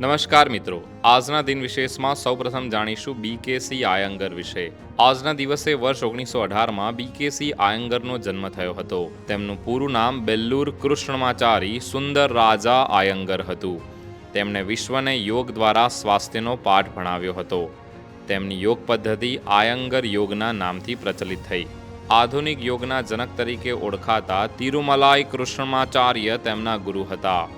નમસ્કાર મિત્રો. આજના દિન વિશેષમાં સૌપ્રથમ જાણીશું બીકેસી આયંગર વિશે. આજના દિવસે વર્ષ ઓગણીસો અઢારમાં બીકેસી આયંગરનો જન્મ થયો હતો. તેમનું પૂરું નામ બેલ્લુર કૃષ્ણમાચારી સુંદર રાજા આયંગર હતું. તેમણે વિશ્વને યોગ દ્વારા સ્વાસ્થ્યનો પાઠ ભણાવ્યો હતો. તેમની યોગ પદ્ધતિ આયંગર યોગના નામથી પ્રચલિત થઈ. આધુનિક યોગના જનક તરીકે ઓળખાતા તિરુમલાઈ કૃષ્ણમાચાર્ય તેમના ગુરુ હતા.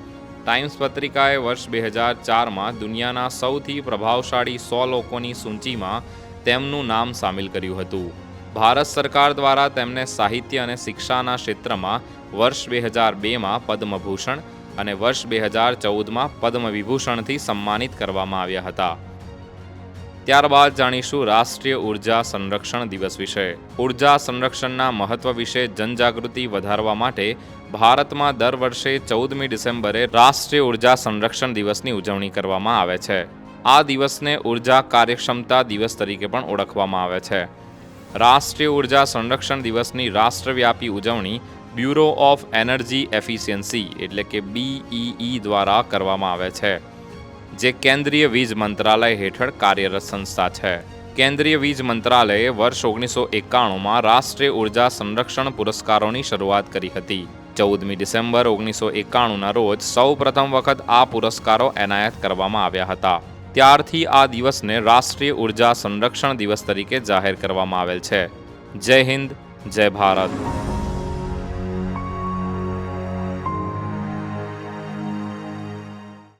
ટાઈમ્સ પત્રિકાએ વર્ષ બે હજાર ચારમાં દુનિયાના સૌથી પ્રભાવશાળી સો લોકોની સૂચિમાં તેમનું નામ સામેલ કર્યું હતું. ભારત સરકાર દ્વારા તેમને સાહિત્ય અને શિક્ષાના ક્ષેત્રમાં વર્ષ બે હજાર બેમાં પદ્મભૂષણ અને વર્ષ બે હજાર ચૌદમાં પદ્મવિભૂષણથી સન્માનિત કરવામાં આવ્યા હતા. ત્યારબાદ જાણીશું રાષ્ટ્રીય ઊર્જા સંરક્ષણ દિવસ વિશે. ઊર્જા સંરક્ષણના મહત્વ વિશે જનજાગૃતિ વધારવા માટે ભારતમાં દર વર્ષે ચૌદમી ડિસેમ્બરે રાષ્ટ્રીય ઊર્જા સંરક્ષણ દિવસની ઉજવણી કરવામાં આવે છે. આ દિવસને ઊર્જા કાર્યક્ષમતા દિવસ તરીકે પણ ઓળખવામાં આવે છે. રાષ્ટ્રીય ઊર્જા સંરક્ષણ દિવસની રાષ્ટ્રવ્યાપી ઉજવણી બ્યુરો ઓફ એનર્જી એફિશિયન્સી એટલે કે બીઈઈ દ્વારા કરવામાં આવે છે. જે કેન્દ્રીય વીજ મંત્રાલય હેઠળ કાર્યરત સંસ્થા છે. કેન્દ્રીય વીજ મંત્રાલયે વર્ષ ઓગણીસો એકાણુંમાં રાષ્ટ્રીય ઊર્જા સંરક્ષણ પુરસ્કારોની શરૂઆત કરી હતી. ચૌદમી ડિસેમ્બર ઓગણીસો એકાણુંના રોજ સૌ પ્રથમ વખત આ પુરસ્કારો એનાયત કરવામાં આવ્યા હતા. ત્યારથી આ દિવસને રાષ્ટ્રીય ઊર્જા સંરક્ષણ દિવસ તરીકે જાહેર કરવામાં આવેલ છે. જય હિન્દ, જય ભારત.